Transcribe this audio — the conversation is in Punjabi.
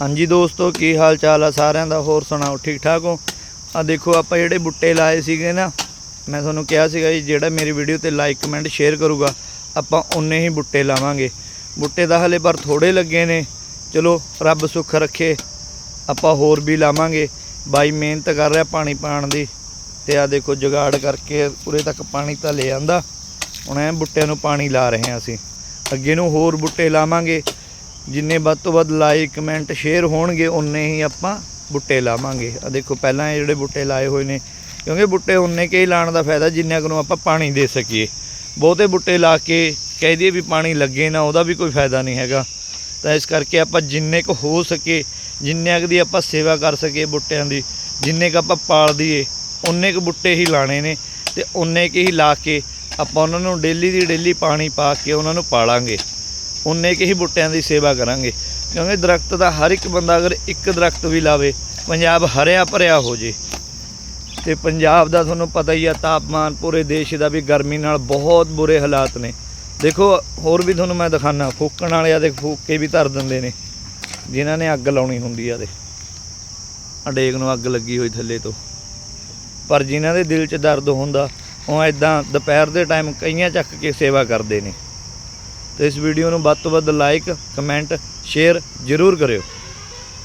ਹਾਂਜੀ ਦੋਸਤੋ, ਕੀ ਹਾਲ ਚਾਲ ਆ ਸਾਰਿਆਂ ਦਾ? ਹੋਰ ਸੁਣਾਓ ਠੀਕ ਠਾਕ ਹੋ? ਆ ਦੇਖੋ, ਆਪਾਂ ਜਿਹੜੇ ਬੁੱਟੇ ਲਾਏ ਸੀਗੇ ਨਾ, ਮੈਂ ਤੁਹਾਨੂੰ ਕਿਹਾ ਸੀਗਾ ਜੀ, ਜਿਹੜਾ ਮੇਰੀ ਵੀਡੀਓ ਤੇ ਲਾਈਕ ਕਮੈਂਟ ਸ਼ੇਅਰ ਕਰੂਗਾ, ਆਪਾਂ ਉਨੇ ਹੀ ਬੁੱਟੇ ਲਾਵਾਂਗੇ। ਬੁੱਟੇ ਦਾ ਹਲੇ ਪਰ ਥੋੜੇ ਲੱਗੇ ਨੇ। ਚਲੋ, ਰੱਬ ਸੁੱਖ ਰੱਖੇ, ਆਪਾਂ ਹੋਰ ਵੀ ਲਾਵਾਂਗੇ। ਬਾਈ ਮਿਹਨਤ ਕਰ ਰਿਹਾ ਪਾਣੀ ਪਾਣ ਦੀ, ਤੇ ਆ ਦੇਖੋ, ਜੁਗਾੜ ਕਰਕੇ ਉਰੇ ਤੱਕ ਪਾਣੀ ਤਾਂ ਲੈ ਆਂਦਾ। ਹੁਣ ਐ ਬੁੱਟਿਆਂ ਨੂੰ ਪਾਣੀ ਲਾ ਰਹੇ ਹਾਂ ਅਸੀਂ। ਅੱਗੇ ਨੂੰ ਹੋਰ ਬੁੱਟੇ ਲਾਵਾਂਗੇ। ਜਿੰਨੇ ਵੱਧ ਤੋਂ ਵੱਧ ਲਾਈਕ ਕਮੈਂਟ ਸ਼ੇਅਰ ਹੋਣਗੇ ਉਨੇ ਹੀ ਆਪਾਂ ਬੁੱਟੇ ਲਾਵਾਂਗੇ। ਆ ਦੇਖੋ, ਪਹਿਲਾਂ ਇਹ ਜਿਹੜੇ ਬੁੱਟੇ ਲਾਏ ਹੋਏ ਨੇ, ਕਿਉਂਕਿ ਬੁੱਟੇ ਉਨੇ ਕੇ ਹੀ ਲਾਉਣ ਦਾ ਫਾਇਦਾ, ਜਿੰਨਿਆਂ ਕੁ ਨੂੰ ਆਪਾਂ ਪਾਣੀ ਦੇ ਸਕੀਏ। ਬਹੁਤੇ ਬੁੱਟੇ ਲਾ ਕੇ ਕਹਿ ਦਈਏ ਵੀ ਪਾਣੀ ਲੱਗੇ ਨਾ, ਉਹਦਾ ਵੀ ਕੋਈ ਫਾਇਦਾ ਨਹੀਂ ਹੈਗਾ। ਤਾਂ ਇਸ ਕਰਕੇ ਆਪਾਂ ਜਿੰਨੇ ਕੁ ਹੋ ਸਕੇ, ਜਿੰਨੇ ਕੁ ਦੀ ਆਪਾਂ ਸੇਵਾ ਕਰ ਸਕੀਏ ਬੁੱਟਿਆਂ ਦੀ, ਜਿੰਨੇ ਕੁ ਆਪਾਂ ਪਾਲ ਦਈਏ ਉਨੇ ਕੁ ਬੁੱਟੇ ਹੀ ਲਾਣੇ ਨੇ ਤੇ ਉਨੇ ਕੁ ਹੀ ਲਾ ਕੇ ਆਪਾਂ ਉਹਨਾਂ ਨੂੰ ਡੇਲੀ ਦੀ ਡੇਲੀ ਪਾਣੀ ਪਾ ਕੇ ਉਹਨਾਂ ਨੂੰ ਪਾਲਾਂਗੇ। ਉਨੇ ਕੁ ਹੀ ਬੂਟਿਆਂ ਦੀ ਸੇਵਾ ਕਰਾਂਗੇ। ਕਿਉਂਕਿ ਦਰਖਤ ਦਾ ਹਰ ਇੱਕ ਬੰਦਾ ਅਗਰ ਇੱਕ ਦਰਖਤ ਵੀ ਲਾਵੇ, ਪੰਜਾਬ ਹਰਿਆ ਭਰਿਆ ਹੋ ਜੇ। ਤੇ ਪੰਜਾਬ ਦਾ ਤੁਹਾਨੂੰ ਪਤਾ ਹੀ ਆ, ਤਾਪਮਾਨ ਪੂਰੇ ਦੇਸ਼ ਦਾ ਵੀ ਗਰਮੀ ਨਾਲ ਬਹੁਤ ਬੁਰੇ ਹਾਲਾਤ ਨੇ। ਦੇਖੋ, ਹੋਰ ਵੀ ਤੁਹਾਨੂੰ ਮੈਂ ਦਿਖਾਣਾ ਫੂਕਣ ਵਾਲੇ ਆ ਦੇ ਫੂਕੇ ਵੀ ਧਰ ਦਿੰਦੇ ਨੇ, ਜਿਨ੍ਹਾਂ ਨੇ ਅੱਗ ਲਾਉਣੀ ਹੁੰਦੀ ਆ ਦੇ ਅਡੇਕ ਨੂੰ ਅੱਗ ਲੱਗੀ ਹੋਈ ਥੱਲੇ ਤੋਂ। ਪਰ ਜਿਨ੍ਹਾਂ ਦੇ ਦਿਲ 'ਚ ਦਰਦ ਹੁੰਦਾ, ਉਹ ਐਦਾਂ ਦੁਪਹਿਰ ਦੇ ਟਾਈਮ ਕਈਆਂ ਚੱਕ ਕੇ ਸੇਵਾ ਕਰਦੇ ਨੇ। ਤੇ ਇਸ ਵੀਡੀਓ ਨੂੰ ਵੱਧ ਤੋਂ ਵੱਧ ਲਾਈਕ ਕਮੈਂਟ ਸ਼ੇਅਰ ਜ਼ਰੂਰ ਕਰਿਓ।